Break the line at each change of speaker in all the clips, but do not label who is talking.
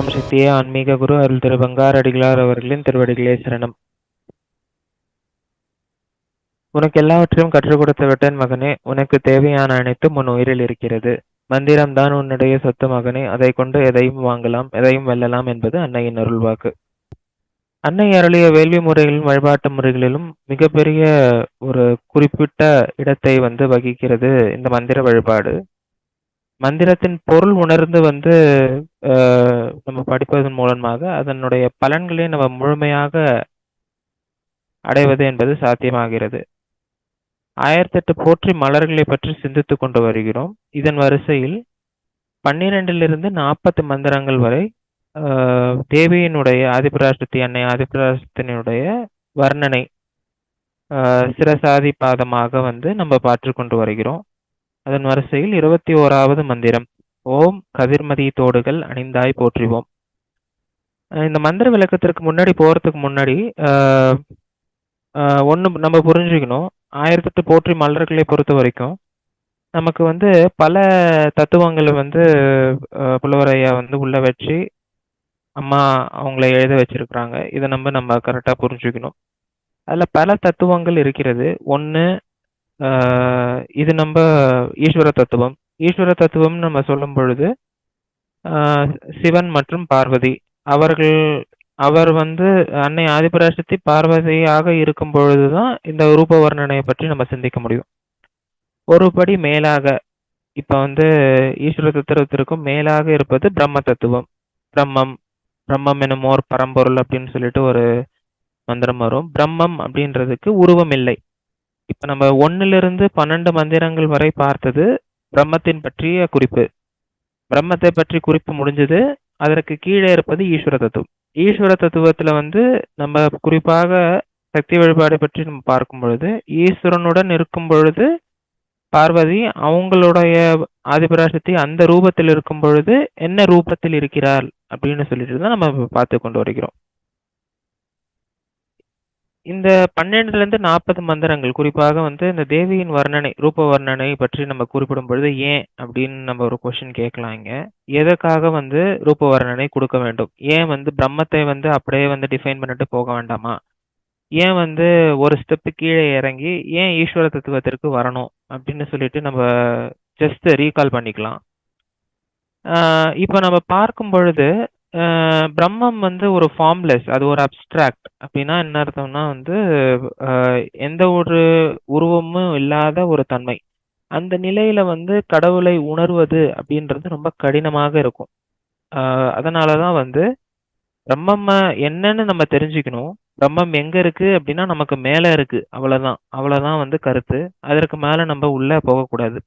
ஓம் சக்தியே ஆன்மீக குரு அருள் திரு பங்காரடிகளார் அவர்களின் திருவடிகளே சரணம். உனக்கு எல்லாவற்றையும் கற்றுக் கொடுத்து விட்டேன் மகனே. உனக்கு தேவையான அனைத்தும் உன் உயிரில் இருக்கிறது. மந்திரம் தான் உன்னுடைய சொத்து மகனே. அதை கொண்டு எதையும் வாங்கலாம் எதையும் வெல்லலாம் என்பது அன்னையின் அருள்வாக்கு அன்னை அருளிய வேள்வி முறைகளிலும் வழிபாட்டு முறைகளிலும் மிகப்பெரிய ஒரு குறிப்பிட்ட இடத்தை வந்து வகிக்கிறது இந்த மந்திர வழிபாடு. மந்திரத்தின் பொருள் உணர்ந்து வந்து நம்ம படிப்பதன் மூலமாக அதனுடைய பலன்களை நம்ம முழுமையாக அடைவது என்பது சாத்தியமாகிறது. ஆயிரத்தெட்டு போற்றி மலர்களை பற்றி சிந்தித்துக் கொண்டு வருகிறோம். இதன் வரிசையில் பன்னிரெண்டிலிருந்து நாற்பத்து மந்திரங்கள் வரை தேவியினுடைய ஆதிபராசக்தி அன்னை ஆதிபராசக்தியினுடைய வர்ணனை ஆஹ், சிரசாதி பாதமாக வந்து நம்ம பார்த்து கொண்டு வருகிறோம். அதன் வரிசையில் இருபத்தி ஓராவது மந்திரம். ஓம் கதிர்மதி தோடுகள் அணிந்தாய் போற்றிவோம். இந்த மந்திர விளக்கத்திற்கு முன்னாடி போகிறதுக்கு முன்னாடி ஒன்று நம்ம புரிஞ்சுக்கணும். ஆயிரத்தெட்டு போற்றி மலர்களை பொறுத்த வரைக்கும் நமக்கு வந்து பல தத்துவங்களை வந்து புலவரையா வந்து உள்ள வச்சு அம்மா அவங்கள எழுத வச்சிருக்கிறாங்க. இதை நம்ம நம்ம கரெக்டாக புரிஞ்சுக்கணும். அதில் பல தத்துவங்கள் இருக்கிறது. ஒன்று இது நம்ம ஈஸ்வர தத்துவம். ஈஸ்வர தத்துவம் நம்ம சொல்லும் பொழுது சிவன் மற்றும் பார்வதி. அவர்கள் அவர் வந்து அன்னை ஆதிபராசக்தி பார்வதியாக இருக்கும் பொழுதுதான் இந்த ரூப வர்ணனையை பற்றி நம்ம சிந்திக்க முடியும். ஒரு படி மேலாக இப்ப வந்து ஈஸ்வர தத்துவத்திற்கும் மேலாக இருப்பது பிரம்ம தத்துவம். பிரம்மம் பிரம்மம் எனும் ஓர் பரம்பொருள் அப்படின்னு சொல்லிட்டு ஒரு மந்திரம் வரும். பிரம்மம் அப்படின்றதுக்கு உருவம் இல்லை. இப்ப நம்ம ஒண்ணுல இருந்து பன்னெண்டு மந்திரங்கள் வரை பார்த்தது பிரம்மத்தின் பற்றிய குறிப்பு. பிரம்மத்தை பற்றி குறிப்பு முடிஞ்சது. அதற்கு கீழே இருப்பது ஈஸ்வர தத்துவம். ஈஸ்வர தத்துவத்துல வந்து நம்ம குறிப்பாக சக்தி வழிபாடு பற்றி நம்ம பார்க்கும் பொழுது ஈஸ்வரனுடன் இருக்கும் பொழுது பார்வதி அவங்களுடைய ஆதிபராசக்தி அந்த ரூபத்தில் இருக்கும் பொழுது என்ன ரூபத்தில் இருக்கிறாள் அப்படின்னு சொல்லிட்டு தான் நம்ம பார்த்து கொண்டு வருகிறோம். இந்த பன்னெண்டுல இருந்து நாற்பது மந்திரங்கள் குறிப்பாக வந்து இந்த தேவியின் வர்ணனை ரூப வர்ணனை பற்றி நம்ம குறிப்பிடும் பொழுது ஏன் அப்படின்னு நம்ம ஒரு கொஸ்டின் கேட்கலாம் இங்க. எதற்காக வந்து ரூப வர்ணனை கொடுக்க வேண்டும்? ஏன் வந்து பிரம்மத்தை வந்து அப்படியே வந்து டிஃபைன் பண்ணிட்டு போக வேண்டாமா? ஏன் வந்து ஒரு ஸ்டெப் கீழே இறங்கி ஏன் ஈஸ்வர தத்துவத்திற்கு வரணும் அப்படின்னு சொல்லிட்டு நம்ம ஜஸ்ட் ரீகால் பண்ணிக்கலாம். இப்போ நம்ம பார்க்கும் பொழுது பிரம்மம் வந்து ஒரு ஃபார்ம்லெஸ் அது ஒரு அப்ஸ்ட்ராக்ட் அப்படின்னா என்ன அர்த்தம்னா வந்து ஆஹ் எந்த ஒரு உருவமும் இல்லாத ஒரு தன்மை. அந்த நிலையில வந்து கடவுளை உணர்வது அப்படின்றது ரொம்ப கடினமாக இருக்கும். ஆஹ் அதனாலதான் வந்து பிரம்மம் என்னன்னு நம்ம தெரிஞ்சுக்கணும். பிரம்மம் எங்க இருக்கு அப்படின்னா நமக்கு மேல இருக்கு. அவ்வளவுதான். அவ்வளவுதான் வந்து கருத்து. அதற்கு மேல நம்ம உள்ள போகக்கூடாது.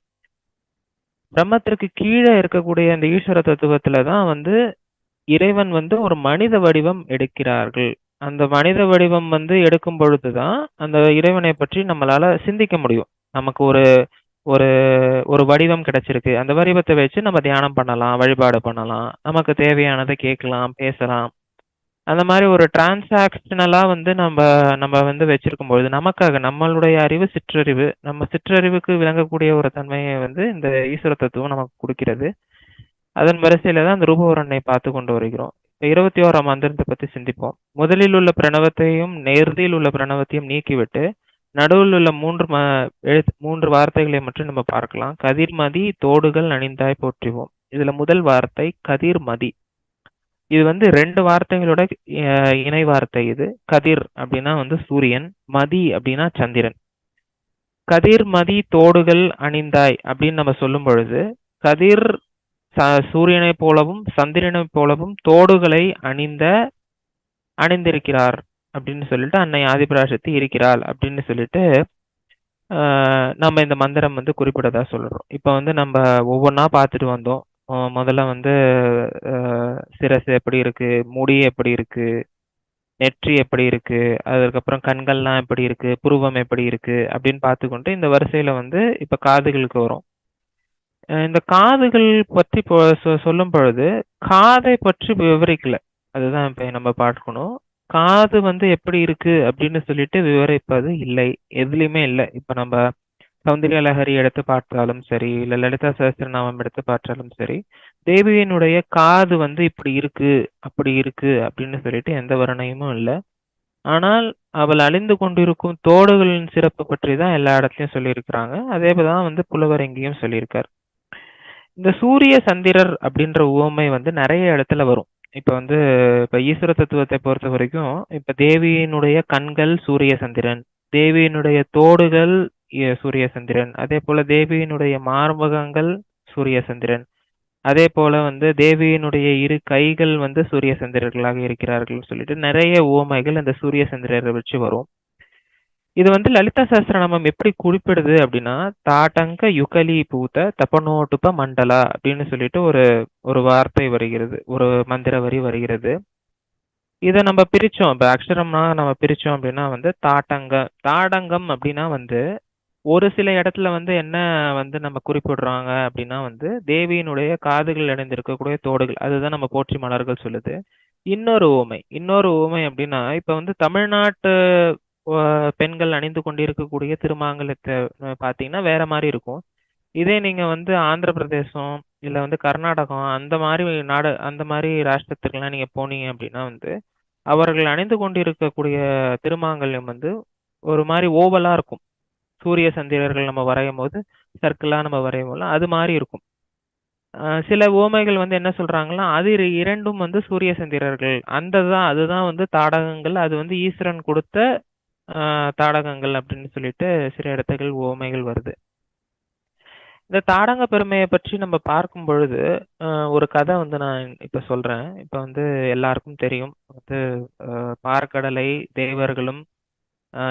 பிரம்மத்திற்கு கீழே இருக்கக்கூடிய அந்த ஈஸ்வர தத்துவத்துல தான் வந்து இறைவன் வந்து ஒரு மனித வடிவம் எடுக்கிறார்கள். அந்த மனித வடிவம் வந்து எடுக்கும் பொழுதுதான் அந்த இறைவனை பற்றி நம்மளால சிந்திக்க முடியும். நமக்கு ஒரு ஒரு ஒரு வடிவம் கிடைச்சிருக்கு. அந்த வடிவத்தை வச்சு நம்ம தியானம் பண்ணலாம் வழிபாடு பண்ணலாம் நமக்கு தேவையானதை கேட்கலாம் பேசலாம். அந்த மாதிரி ஒரு டிரான்சாக்ஷனலா வந்து நம்ம நம்ம வந்து வச்சிருக்கும் பொழுது நமக்காக நம்மளுடைய அறிவு சிற்றறிவு நம்ம சிற்றறிவுக்கு விளங்கக்கூடிய ஒரு தன்மையை வந்து இந்த ஈஸ்வர தத்துவம் நமக்கு கொடுக்கிறது. அதன் வரிசையில தான் அந்த ரூபவரனை பார்த்து கொண்டு வருகிறோம். இப்போ இருபத்தி ஓராம் மந்திரத்தை பத்தி சிந்திப்போம். முதலில் உள்ள பிரணவத்தையும் நேர்தியில் உள்ள பிரணவத்தையும் நீக்கிவிட்டு நடுவில் உள்ள மூன்று ம எழுத்து மூன்று வார்த்தைகளை மட்டும் நம்ம பார்க்கலாம். கதிர்மதி தோடுகள் அணிந்தாய் போற்றுவோம். இதுல முதல் வார்த்தை கதிர்மதி இது வந்து ரெண்டு வார்த்தைகளோட அஹ், இணை வார்த்தை இது. கதிர் அப்படின்னா வந்து சூரியன் மதி அப்படின்னா சந்திரன். கதிர் மதி தோடுகள் அணிந்தாய் அப்படின்னு நம்ம சொல்லும் பொழுது கதிர் சூரியனைப் போலவும் சந்திரனைப் போலவும் தோடுகளை அணிந்த அணிந்திருக்கிறார் அப்படின்னு சொல்லிட்டு அன்னை ஆதிபராசக்தி இருக்கிறாள் அப்படின்னு சொல்லிட்டு நம்ம இந்த மந்திரம் வந்து குறிப்பிடதா சொல்றோம். இப்போ வந்து நம்ம ஒவ்வொன்றா பார்த்துட்டு வந்தோம். முதல்ல வந்து சிரசு எப்படி இருக்கு முடி எப்படி இருக்கு நெற்றி எப்படி இருக்கு அதுக்கப்புறம் கண்கள்லாம் எப்படி இருக்கு புருவம் எப்படி இருக்கு அப்படின்னு பார்த்துக்கொண்டு இந்த வரிசையில வந்து இப்போ காதுகளுக்கு வரும். இந்த காதுகள் பற்றி இப்போ சொ- சொல்லும் பொழுது காதை பற்றி விவரிக்கல. அதுதான் இப்போ நம்ம பார்க்கணும். காது வந்து எப்படி இருக்கு அப்படின்னு சொல்லிட்டு விவரிப்பது இல்லை. எதுலையுமே இல்லை. இப்போ நம்ம சௌந்தர்ய லஹரி எடுத்து பார்த்தாலும் சரி இல்லை லலிதா சஹஸ்ரநாமம் எடுத்து பார்த்தாலும் சரி தேவியினுடைய காது வந்து இப்படி இருக்கு அப்படி இருக்கு அப்படின்னு சொல்லிட்டு எந்த வர்ணனையுமும் இல்லை. ஆனால் அவள் அழிந்து கொண்டிருக்கும் தோடுகளின் சிறப்பு பற்றி தான் எல்லா இடத்துலையும் சொல்லியிருக்கிறாங்க. அதே தான் வந்து புலவர் எங்கேயும் சொல்லியிருக்கார். இந்த சூரிய சந்திரர் அப்படின்ற உவமை வந்து நிறைய இடத்துல வரும். இப்ப வந்து இப்ப ஈஸ்வர தத்துவத்தை பொறுத்த வரைக்கும் இப்ப தேவியினுடைய கண்கள் சூரிய சந்திரன் தேவியினுடைய தோடுகள் சூரிய சந்திரன் அதே போல தேவியினுடைய மார்பகங்கள் சூரிய சந்திரன். அதே போல வந்து தேவியினுடைய இரு கைகள் வந்து சூரிய சந்திரர்களாக இருக்கிறார்கள் சொல்லிட்டு நிறைய உவமைகள் அந்த சூரிய சந்திரரை வச்சு வரும். இது வந்து லலிதா சஹஸ்ரநாமம் எப்படி குறிப்பிடுது அப்படின்னா தாட்டங்க யுகலி பூத்த தபனோட்டுப மண்டலா அப்படின்னு சொல்லிட்டு ஒரு ஒரு வார்த்தை வருகிறது ஒரு மந்திர வரி வருகிறது. இதை நம்ம பிரிச்சோம். இப்போ அக்ஷரம்னா நம்ம பிரிச்சோம் அப்படின்னா வந்து தாட்டங்க தாடங்கம் அப்படின்னா வந்து ஒரு சில இடத்துல வந்து என்ன வந்து நம்ம குறிப்பிடுறாங்க அப்படின்னா வந்து தேவியினுடைய காதுகள் இணைந்திருக்கக்கூடிய தோடுகள் அதுதான் நம்ம போற்றி மலர்கள் சொல்லுது. இன்னொரு ஊமை இன்னொரு ஊமை அப்படின்னா இப்போ வந்து தமிழ்நாட்டு பெண்கள் அணிந்து கொண்டிருக்கக்கூடிய திருமாங்கலத்தை பார்த்தீங்கன்னா வேற மாதிரி இருக்கும். இதே நீங்க வந்து ஆந்திர பிரதேசம் இல்லை வந்து கர்நாடகம் அந்த மாதிரி நாடு அந்த மாதிரி ராஷ்டிரத்துக்குலாம் நீங்க போனீங்க அப்படின்னா வந்து அவர்கள் அணிந்து கொண்டிருக்கக்கூடிய திருமாங்கல்யம் வந்து ஒரு மாதிரி ஓவலா இருக்கும். சூரிய சந்திரர்கள் நம்ம வரையும் போது சர்க்கிளா நம்ம வரையும் போது அது மாதிரி இருக்கும். சில ஓமைகள் வந்து என்ன சொல்றாங்கன்னா அது இரண்டும் வந்து சூரிய சந்திரர்கள். அந்த தான் அதுதான் வந்து தாடகங்கள். அது வந்து ஈஸ்வரன் கொடுத்த தாடகங்கள் அப்படின்னு சொல்லிட்டு சில இடத்துகள் ஓமைகள் வருது. இந்த தாடங்க பெருமையை பற்றி நம்ம பார்க்கும் பொழுது ஒரு கதை வந்து நான் இப்ப சொல்றேன். இப்ப வந்து எல்லாருக்கும் தெரியும். வந்து அஹ், பார்க்கடலை தேவர்களும்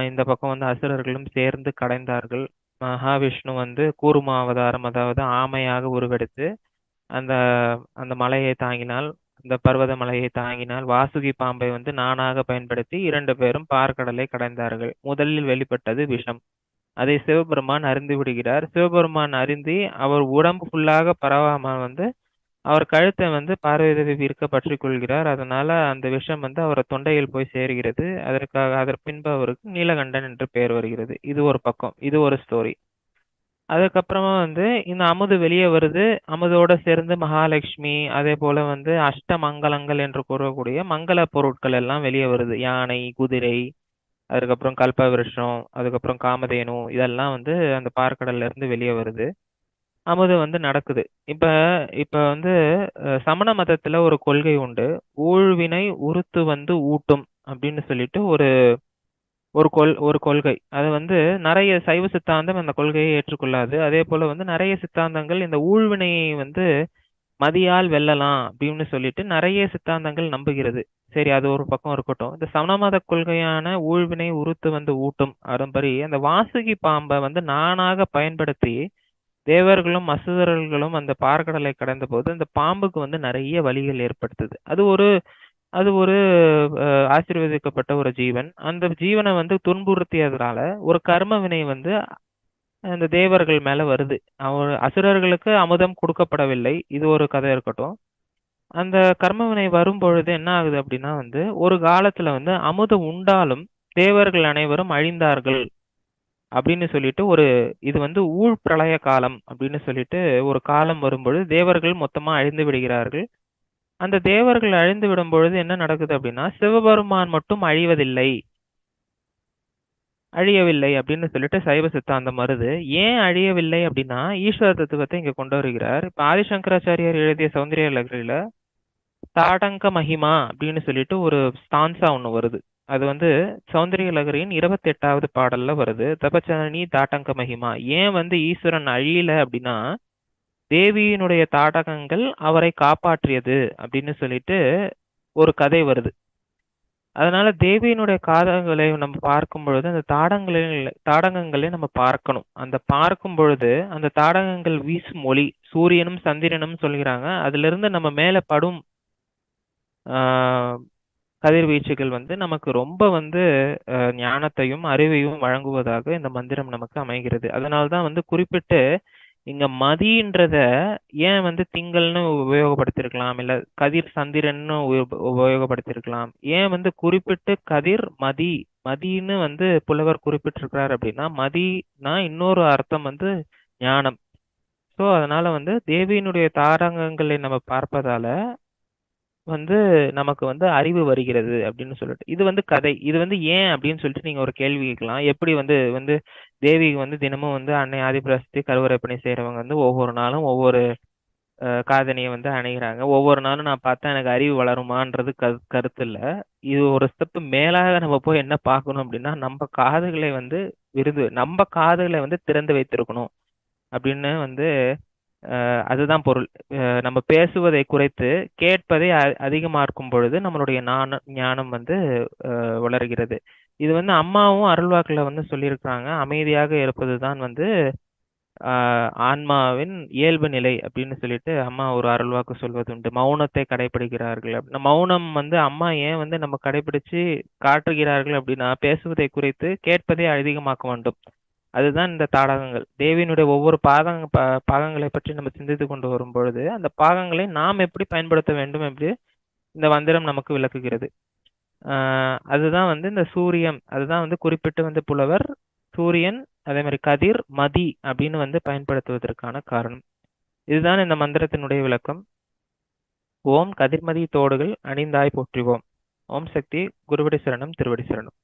இந்த பக்கம் வந்து அசுரர்களும் சேர்ந்து கடைந்தார்கள். மகாவிஷ்ணு வந்து கூர்ம அவதாரம் அதாவது ஆமையாக உருவெடுத்து அந்த அந்த மலையை தாங்கினால் இந்த பர்வத மலையை தாங்கினால் வாசுகி பாம்பை வந்து நானாக பயன்படுத்தி இரண்டு பேரும் பார்க்கடலை கடைந்தார்கள். முதலில் வெளிப்பட்டது விஷம். அதை சிவபெருமான் அறிந்து விடுகிறார். சிவபெருமான் அறிந்து அவர் உடம்பு ஃபுல்லாக பரவாம வந்து அவர் கழுத்தை வந்து பார்வதி தேவி பற்றி கொள்கிறார் அதனால அந்த விஷம் வந்து அவர் தொண்டையில் போய் சேர்கிறது. அதற்காக அதற்கு பின்பு அவருக்கு நீலகண்டன் என்று பெயர் வருகிறது. இது ஒரு பக்கம். இது ஒரு ஸ்டோரி அதுக்கப்புறமா வந்து இந்த அமுது வெளியே வருது. அமுதோட சேர்ந்து மகாலட்சுமி அதே போல வந்து அஷ்ட மங்களங்கள் என்று கூறக்கூடிய மங்கள பொருட்கள் எல்லாம் வெளியே வருது. யானை குதிரை அதுக்கப்புறம் கல்பவருஷம் அதுக்கப்புறம் காமதேனு இதெல்லாம் வந்து அந்த பார்க்கடல்ல இருந்து வெளியே வருது. அமுது வந்து நடக்குது. இப்ப இப்ப வந்து சமண மதத்துல ஒரு கொள்கை உண்டு. ஊழ்வினை உறுத்து வந்து ஊட்டும் அப்படின்னு சொல்லிட்டு ஒரு ஒரு கொள் ஒரு கொள்கை. அது வந்து நிறைய சைவ சித்தாந்தம் அந்த கொள்கையை ஏற்றுக்கொள்ளாது. அதே போல வந்து நிறைய சித்தாந்தங்கள் இந்த ஊழ்வினையை வந்து மதியால் வெல்லலாம் அப்படின்னு சொல்லிட்டு நிறைய சித்தாந்தங்கள் நம்புகிறது. சரி அது ஒரு பக்கம் இருக்கட்டும். இந்த சமணமத கொள்கையான ஊழ்வினை உறுத்து வந்து ஊட்டும் அரும்பரி அந்த வாசுகி பாம்பை வந்து நானாக பயன்படுத்தி தேவர்களும் அசுதர்களும் அந்த பார்க்கடலை கடந்த போது அந்த பாம்புக்கு வந்து நிறைய வலிகள் ஏற்படுத்துது. அது ஒரு அது ஒரு அஹ், ஆசீர்வதிக்கப்பட்ட ஒரு ஜீவன். அந்த ஜீவனை வந்து துன்புறுத்தியதுனால ஒரு கர்ம வினை வந்து அந்த தேவர்கள் மேல வருது. அவர் அசுரர்களுக்கு அமுதம் கொடுக்கப்படவில்லை. இது ஒரு கதை இருக்கட்டும். அந்த கர்ம வினை வரும் பொழுது என்ன ஆகுது அப்படின்னா வந்து ஒரு காலத்துல வந்து அமுதம் உண்டாலும் தேவர்கள் அனைவரும் அழிந்தார்கள் அப்படின்னு சொல்லிட்டு ஒரு இது வந்து ஊழ் பிரளய காலம் அப்படின்னு சொல்லிட்டு ஒரு காலம் வரும்பொழுது தேவர்கள் மொத்தமா அழிந்து விடுகிறார்கள். அந்த தேவர்கள் அழிந்து விடும் பொழுது என்ன நடக்குது அப்படின்னா சிவபெருமான் மட்டும் அழிவதில்லை. அழியவில்லை அப்படின்னு சொல்லிட்டு சைவ சித்தாந்தம் வருது. ஏன் அழியவில்லை அப்படின்னா ஈஸ்வர தத்துவத்தை இங்க கொண்டு வருகிறார். இப்ப ஆதிசங்கராச்சாரியார் எழுதிய சௌந்தரிய லகரியில தாடங்க மகிமா அப்படின்னு சொல்லிட்டு ஒரு ஸ்டான்ஸா ஒண்ணு வருது. அது வந்து சௌந்தரிய லகரியின் இருபத்தி எட்டாவது பாடல்ல வருது. தபச்சனி தாட்டங்க மகிமா. ஏன் வந்து ஈஸ்வரன் அழியல அப்படின்னா தேவியினுடைய தாடகங்கள் அவரை காப்பாற்றியது அப்படின்னு சொல்லிட்டு ஒரு கதை வருது. அதனால தேவியினுடைய காதங்களை நம்ம பார்க்கும் பொழுது அந்த தாடங்களில் தாடகங்களை நம்ம பார்க்கணும். அந்த பார்க்கும் பொழுது அந்த தாடகங்கள் வீசும் ஒளி சூரியனும் சந்திரனும் சொல்கிறாங்க. அதுல இருந்து நம்ம மேல படும் ஆஹ் கதிர்வீச்சுகள் வந்து நமக்கு ரொம்ப வந்து ஞானத்தையும் அறிவையும் வழங்குவதாக இந்த மந்திரம் நமக்கு அமைகிறது. அதனால்தான் வந்து குறிப்பிட்டு இங்க மதின்றத ஏன் வந்து திங்கள்னு உபயோகப்படுத்திருக்கலாம்? இல்ல கதிர் சந்திரன்னு உபயோகப்படுத்திருக்கலாம். ஏன் வந்து குறிப்பிட்டு கதிர் மதி மதின்னு வந்து புலவர் குறிப்பிட்டிருக்கிறார் அப்படின்னா மதினா இன்னொரு அர்த்தம் வந்து ஞானம். ஸோ ஸோ அதனால வந்து தேவியினுடைய தாரகங்களை நம்ம பார்ப்பதால வந்து நமக்கு வந்து அறிவு வருகிறது அப்படின்னு சொல்லிட்டு. இது வந்து கதை. இது வந்து ஏன் அப்படின்னு சொல்லிட்டு நீங்க ஒரு கேள்வி கேட்கலாம். எப்படி வந்து வந்து தேவி வந்து தினமும் வந்து அன்னை ஆதிபிராசத்தை கருவறை பணி செய்றவங்க வந்து ஒவ்வொரு நாளும் ஒவ்வொரு அஹ், காதணியை வந்து அணைகிறாங்க. ஒவ்வொரு நாளும் நான் பார்த்தா எனக்கு அறிவு வளருமான்றது கரு கருத்து இல்லை. இது ஒரு ஸ்டெப் மேலாக நம்ம போய் என்ன பார்க்கணும் அப்படின்னா நம்ம காதுகளை வந்து விருது நம்ம காதுகளை வந்து திறந்து வைத்திருக்கணும் அப்படின்னு வந்து அதுதான் பொருள். நம்ம பேசுவதை குறைத்து கேட்பதை அதிகமாக்கும் பொழுது நம்மளுடைய ஞான ஞானம் வந்து அஹ், வளர்கிறது. இது வந்து அம்மாவும் அருள்வாக்குல வந்து சொல்லியிருக்கிறாங்க. அமைதியாக இருப்பது தான் வந்து ஆஹ், ஆன்மாவின் இயல்பு நிலை அப்படின்னு சொல்லிட்டு அம்மா ஒரு அருள்வாக்கு சொல்வது உண்டு. மௌனத்தை கடைபிடிக்கிறார்கள் அப்படின்னா மௌனம் வந்து அம்மா ஏன் வந்து நம்ம கடைபிடிச்சு காட்டுகிறார்கள் அப்படின்னா பேசுவதை குறைத்து கேட்பதை அதிகமாக்க வேண்டும். அதுதான் இந்த தாடகங்கள். தேவியினுடைய ஒவ்வொரு பாதங்க ப பாகங்களை பற்றி நம்ம சிந்தித்து கொண்டு வரும் பொழுது அந்த பாகங்களை நாம் எப்படி பயன்படுத்த வேண்டும் என்று இந்த மந்திரம் நமக்கு விளக்குகிறது. ஆஹ் அதுதான் வந்து இந்த சூரியன் அதுதான் வந்து குறிப்பிட்டு வந்து புலவர் சூரியன் அதே மாதிரி கதிர் மதி அப்படின்னு வந்து பயன்படுத்துவதற்கான காரணம். இதுதான் இந்த மந்திரத்தினுடைய விளக்கம். ஓம் கதிர்மதி தோடுகள் அணிந்தாய் போற்றுவோம். ஓம் சக்தி குருவடி சரணம் திருவடி சரணம்.